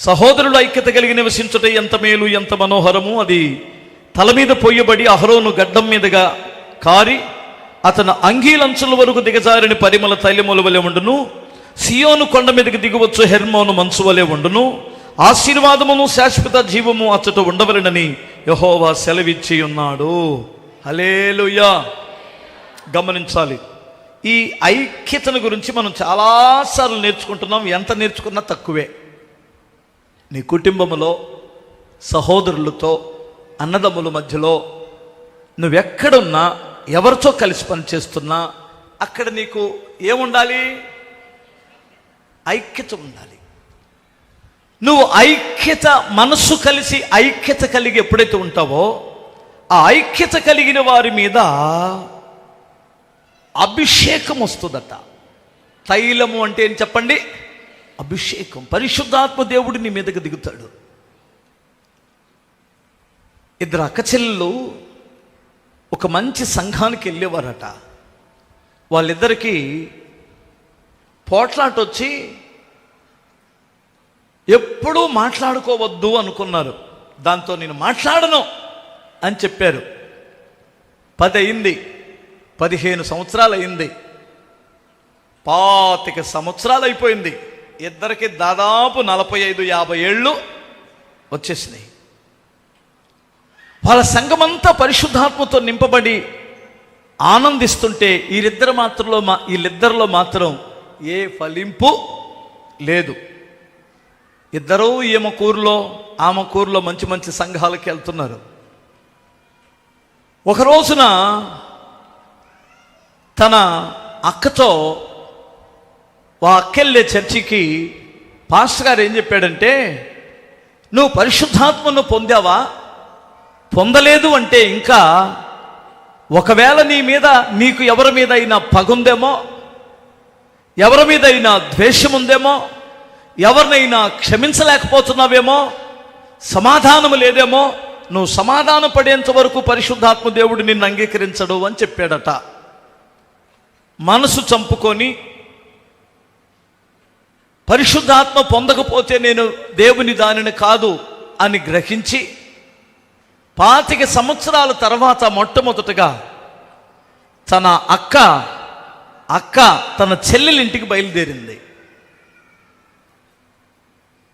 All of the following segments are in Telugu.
సహోదరుల ఐక్యత కలిగి నివసించుట ఎంత మేలు ఎంత మనోహరము. అది తల మీద పొయ్యబడి అహరోను గడ్డం మీదుగా కారి అతను అంగీలంచుల వరకు దిగజారిని పరిమళ తైలముల వలె ఉండును. సియోను కొండ మీదకి దిగవచ్చు హెర్మోను మంచు వలె ఉండును. ఆశీర్వాదమును శాశ్వత జీవము అచ్చట ఉండవలనని యహోవా సెలవిచ్చి ఉన్నాడు హలేలుయా గమనించాలి. ఈ ఐక్యతను గురించి మనం చాలాసార్లు నేర్చుకుంటున్నాం. ఎంత నేర్చుకున్నా తక్కువే. నీ కుటుంబములో సహోదరులతో అన్నదమ్ముల మధ్యలో నువ్వెక్కడున్నా ఎవరితో కలిసి పనిచేస్తున్నా అక్కడ నీకు ఏముండాలి? ఐక్యత ఉండాలి. నువ్వు ఐక్యత మనస్సు కలిసి ఐక్యత కలిగి ఎప్పుడైతే ఉంటావో ఆ ఐక్యత కలిగిన వారి మీద అభిషేకం వస్తుందట. తైలము అంటే ఏం చెప్పండి? అభిషేకం పరిశుద్ధాత్మ దేవుడు నీ మీదకి దిగుతాడు. ఇద్దరు అక్కచెల్లెలు ఒక మంచి సంఘానికి వెళ్ళేవారట. వాళ్ళిద్దరికీ పోట్లాట వచ్చి ఎప్పుడూ మాట్లాడుకోవద్దు అనుకున్నారు. దాంతో నేను మాట్లాడను అని చెప్పారు. పది అయింది. పదిహేను సంవత్సరాలు అయింది. పాతిక సంవత్సరాలు అయిపోయింది. ఇద్దరికి దాదాపు నలభై ఐదు యాభై ఏళ్ళు వచ్చేసినాయి. వాళ్ళ సంఘమంతా పరిశుద్ధాత్మతో నింపబడి ఆనందిస్తుంటే వీరిద్దరు మాత్రంలో మా వీళ్ళిద్దరిలో మాత్రం ఏ ఫలింపు లేదు. ఇద్దరూ ఈమె కూరులో ఆమె కూరులో మంచి మంచి సంఘాలకి వెళ్తున్నారు. ఒక రోజున తన అక్కతో ఆ అక్కెళ్ళే చర్చికి పాస్టర్ గారు ఏం చెప్పాడంటే నువ్వు పరిశుద్ధాత్మను పొందావా? పొందలేదు అంటే ఇంకా ఒకవేళ నీ మీద నీకు ఎవరి మీద అయినా పగుందేమో ఎవరి మీద అయినా ద్వేషం ఉందేమో ఎవరినైనా క్షమించలేకపోతున్నావేమో సమాధానం లేదేమో నువ్వు సమాధాన పడేంత వరకు పరిశుద్ధాత్మ దేవుడు నిన్ను అంగీకరించడు అని చెప్పాడట. మనసు చంపుకొని పరిశుద్ధాత్మ పొందకపోతే నేను దేవుని దానిని కాదు అని గ్రహించి పాతిక సంవత్సరాల తర్వాత మొట్టమొదటగా తన అక్క అక్క తన చెల్లెలింటికి బయలుదేరింది.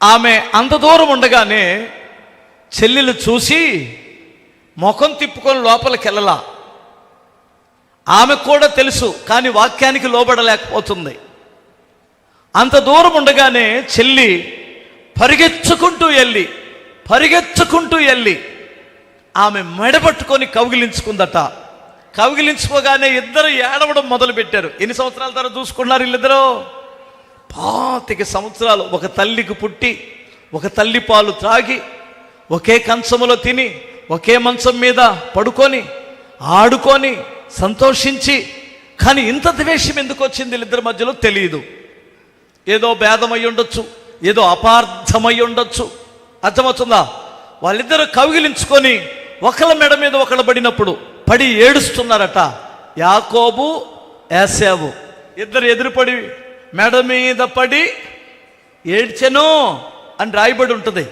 ఆమె అంత దూరం ఉండగానే చెల్లెలు చూసి ముఖం తిప్పుకొని లోపలికి వెళ్ళలా ఆమె కూడా తెలుసు కానీ వాక్యానికి లోబడలేకపోతుంది. అంత దూరం ఉండగానే చెల్లి పరిగెత్తుకుంటూ వెళ్ళి పరిగెత్తుకుంటూ వెళ్ళి ఆమె మెడపట్టుకొని కౌగిలించుకుందట. కౌగిలించుకోగానే ఇద్దరు ఏడవడం మొదలుపెట్టారు. ఎన్ని సంవత్సరాల తర్వాత చూసుకున్నారు వీళ్ళిద్దరూ? పాతిక సంవత్సరాలు. ఒక తల్లికి పుట్టి ఒక తల్లి పాలు త్రాగి ఒకే కంచములో తిని ఒకే మంచం మీద పడుకొని ఆడుకొని సంతోషించి కానీ ఇంత ద్వేషం ఎందుకు వచ్చింది వీళ్ళిద్దరి మధ్యలో తెలియదు. ఏదో భేదమై ఉండొచ్చు ఏదో అపార్థమై ఉండొచ్చు అర్థమవుతుందా? వాళ్ళిద్దరూ కవిగిలించుకొని ఒకళ్ళ మెడ మీద ఒకళ్ళు పడినప్పుడు పడి ఏడుస్తున్నారట. యాకోబు యాసావు ఇద్దరు ఎదురుపడి మెడ మీద పడి ఏడ్చెను అని రాయబడి ఉంటుంది.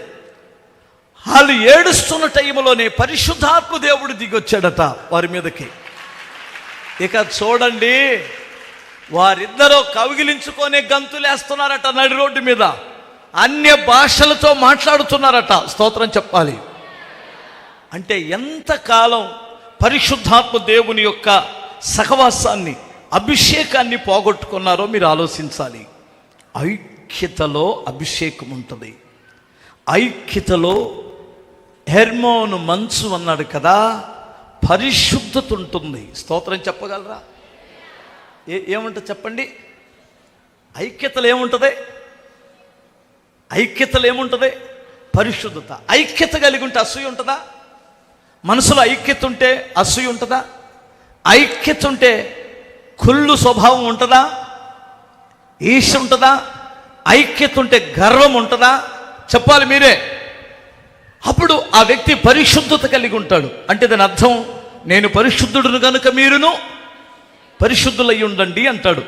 వాళ్ళు ఏడుస్తున్న టైంలోనే పరిశుద్ధాత్మ దేవుడు దిగొచ్చాడట వారి మీదకి. ఇక చూడండి వారిద్దరూ కవిగిలించుకొని గంతులేస్తున్నారట నడి రోడ్డు మీద. అన్య భాషలతో మాట్లాడుతున్నారట. స్తోత్రం చెప్పాలి. అంటే ఎంతకాలం పరిశుద్ధాత్మ దేవుని యొక్క సహవాసాన్ని అభిషేకాన్ని పోగొట్టుకున్నారో మీరు ఆలోచించాలి. ఐక్యతలో అభిషేకం ఉంటుంది. ఐక్యతలో హెర్మోను మంచు అన్నాడు కదా పరిశుద్ధత ఉంటుంది. స్తోత్రం చెప్పగలరా? ఏ ఏముంటుంది చెప్పండి? ఐక్యతలు ఏముంటుంది ఐక్యతలు ఏముంటుంది పరిశుద్ధత. ఐక్యత కలిగి ఉంటే అసూయ ఉంటుందా? మనసులో ఐక్యత ఉంటే అసూయ ఉంటుందా? ఐక్యత ఉంటే కుళ్ళు స్వభావం ఉంటుందా? ఈశ ఉంటుందా? ఐక్యత ఉంటే గర్వం ఉంటుందా? చెప్పాలి మీరే. అప్పుడు ఆ వ్యక్తి పరిశుద్ధత కలిగి ఉంటాడు అంటే దాని అర్థం నేను పరిశుద్ధుడును కనుక మీరును పరిశుద్ధులై ఉండండి అంటాడు.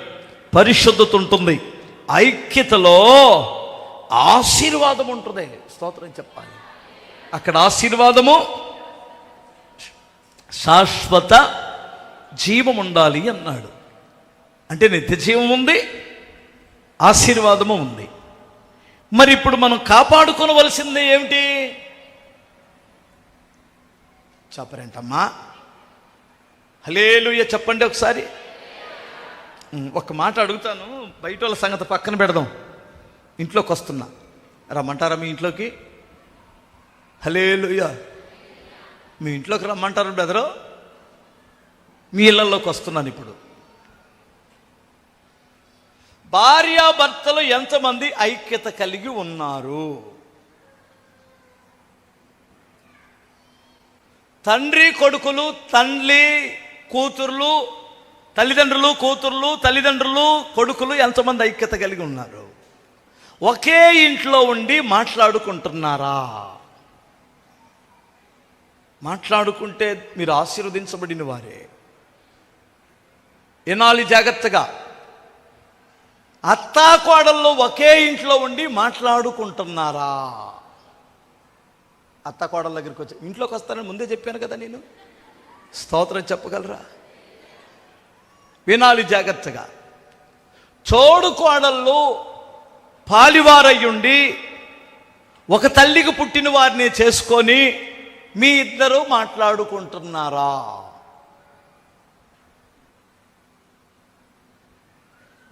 పరిశుద్ధత ఉంటుంది ఐక్యతలో ఆశీర్వాదం ఉంటుంది స్తోత్రం చెప్పాలి. అక్కడ ఆశీర్వాదము శాశ్వత జీవం ఉండాలి అన్నాడు. అంటే నిత్య జీవం ఉంది ఆశీర్వాదము ఉంది. మరి ఇప్పుడు మనం కాపాడుకోవలసింది ఏమిటి? చెప్పరేంటమ్మా. హలేలుయ చెప్పండి ఒకసారి. ఒక మాట అడుగుతాను బయట వాళ్ళ సంగతి పక్కన పెడదాం. ఇంట్లోకి వస్తున్నా. రమ్మంటారా మీ ఇంట్లోకి? హలేలుయ మీ ఇంట్లోకి రమ్మంటారు బెదరు మీ ఇళ్ళల్లోకి వస్తున్నాను ఇప్పుడు. భార్యాభర్తలు ఎంతమంది ఐక్యత కలిగి ఉన్నారు? తండ్రి కొడుకులు తండ్రి కూతుర్లు తల్లిదండ్రులు కూతుర్లు తల్లిదండ్రులు కొడుకులు ఎంతమంది ఐక్యత కలిగి ఉన్నారు. ఒకే ఇంట్లో ఉండి మాట్లాడుకుంటున్నారా? మాట్లాడుకుంటే మీరు ఆశీర్వదించబడిన వారే. వినాలి జాగ్రత్తగా. అత్తాకోడల్లో ఒకే ఇంట్లో ఉండి మాట్లాడుకుంటున్నారా? అత్తాకోడల దగ్గరికి వచ్చి ఇంట్లోకి వస్తానని ముందే చెప్పాను కదా నేను. స్తోత్రం చెప్పగలరా? వినాలి జాగ్రత్తగా. చోడు కోడళ్ళు పాలివారయ్యుండి ఒక తల్లికి పుట్టిన వారిని చేసుకొని మీ ఇద్దరు మాట్లాడుకుంటున్నారా?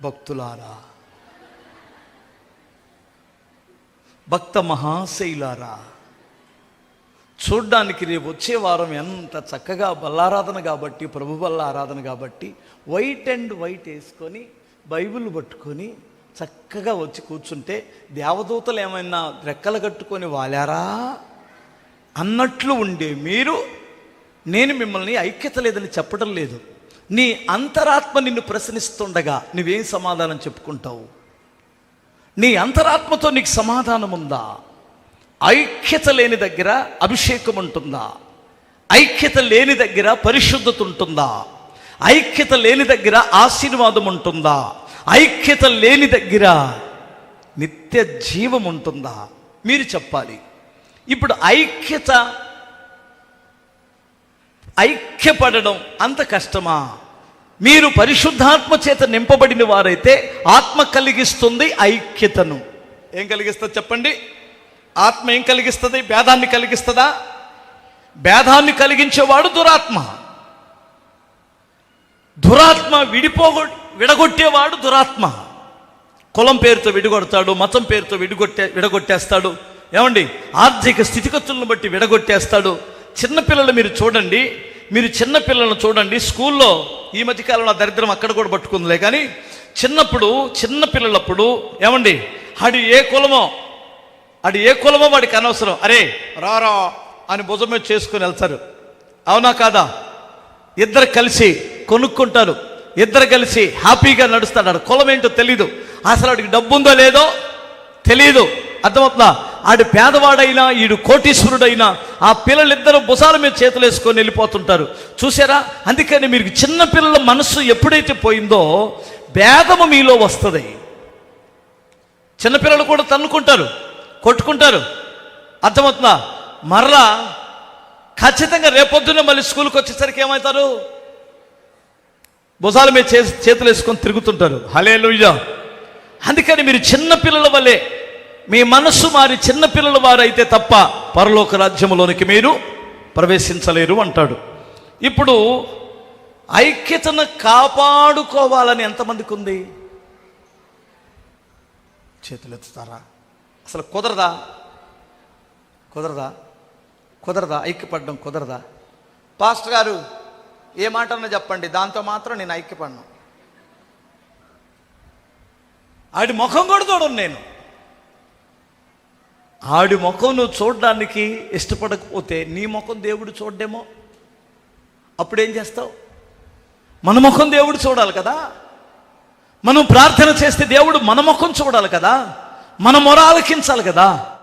భక్తులారా భక్త మహాశైలారా చూడ్డానికి రేపు వచ్చే వారం ఎంత చక్కగా బల్లారాధన కాబట్టి ప్రభు బల్ల ఆరాధన కాబట్టి వైట్ అండ్ వైట్ వేసుకొని బైబిల్ పట్టుకొని చక్కగా వచ్చి కూర్చుంటే దేవదూతలు ఏమైనా రెక్కలు కట్టుకొని వాలారా అన్నట్లు ఉండే మీరు నేను మిమ్మల్ని ఐక్యత లేదని చెప్పడం లేదు. నీ అంతరాత్మ నిన్ను ప్రశ్నిస్తుండగా నువ్వేం సమాధానం చెప్పుకుంటావు? నీ అంతరాత్మతో నీకు సమాధానం ఉందా ఐక్యత లేని దగ్గర అభిషేకం ఉంటుందా ఐక్యత లేని దగ్గర పరిశుద్ధత ఉంటుందా ఐక్యత లేని దగ్గర ఆశీర్వాదం ఉంటుందా ఐక్యత లేని దగ్గర నిత్య జీవం ఉంటుందా మీరు చెప్పాలి. ఇప్పుడు ఐక్యత ఐక్యపడడం అంత కష్టమా? మీరు పరిశుద్ధాత్మ చేత నింపబడిన వారైతే ఆత్మ కలిగిస్తుంది ఐక్యతను. ఏం కలిగిస్తుంది చెప్పండి? ఆత్మ ఏం కలిగిస్తుంది? భేదాన్ని కలిగిస్తుందా? భేదాన్ని కలిగించేవాడు దురాత్మ. దురాత్మ విడిపోగొ విడగొట్టేవాడు దురాత్మ. కులం పేరుతో విడగొడతాడు మతం పేరుతో విడగొట్టే విడగొట్టేస్తాడు. ఏమండి? ఆర్థిక స్థితిగతులను బట్టి విడగొట్టేస్తాడు. చిన్నపిల్లలు మీరు చూడండి. మీరు చిన్న పిల్లలను చూడండి. స్కూల్లో ఈ మధ్యకాలంలో దరిద్రం అక్కడ కూడా పట్టుకుందిలే కానీ చిన్నప్పుడు చిన్న పిల్లలప్పుడు ఏమండి? ఆడు ఏ కులమో ఆడు ఏ కులమో వాడికి అనవసరం. అరే రారా అని భుజం మీద చేసుకుని వెళ్తారు. అవునా కాదా? ఇద్దరు కలిసి కొనుక్కుంటారు. ఇద్దరు కలిసి హ్యాపీగా నడుస్తాడు. ఆడు కులం ఏంటో తెలీదు. అసలు ఆడికి డబ్బు ఉందో లేదో తెలియదు అర్థమవుతుందా? ఆడు పేదవాడైనా ఈడు కోటీశ్వరుడైనా ఆ పిల్లలిద్దరూ భుజాల మీద చేతులు వేసుకొని వెళ్ళిపోతుంటారు. చూసారా అందుకని మీరు చిన్న పిల్లల మనస్సు ఎప్పుడైతే పోయిందో భేదము మీలో వస్తుంది. చిన్నపిల్లలు కూడా తన్నుకుంటారు. కొట్టుకుంటారు. అర్థమవుతుందా? మరలా ఖచ్చితంగా రేపొద్దున మళ్ళీ స్కూల్కి వచ్చేసరికి ఏమవుతారు? భుజాల మీద చే చేతులు వేసుకొని తిరుగుతుంటారు. హలే అందుకని మీరు చిన్నపిల్లల వల్లే మీ మనస్సు మారి చిన్న పిల్లల వారైతే తప్ప పరలోక రాజ్యములోనికి మీరు ప్రవేశించలేరు అంటాడు. ఇప్పుడు ఐక్యతను కాపాడుకోవాలని ఎంతమందికి ఉంది? చేతులు ఎత్తుతారా అసలు కుదరదా? కుదరదా? కుదరదా? ఐక్యపడడం కుదరదా? పాస్టర్ గారు ఏ మాట చెప్పండి. దాంతో మాత్రం నేను ఐక్యపడను. ఆడి ముఖం కూడా చూడను నేను. ఆడి ముఖం నువ్వు చూడడానికి ఇష్టపడకపోతే నీ ముఖం దేవుడు చూడడేమో? అప్పుడేం చేస్తావు? మన ముఖం దేవుడు చూడాలి కదా? మనం ప్రార్థన చేస్తే దేవుడు మన ముఖం చూడాలి కదా? మన మొర ఆలకించాలి కదా.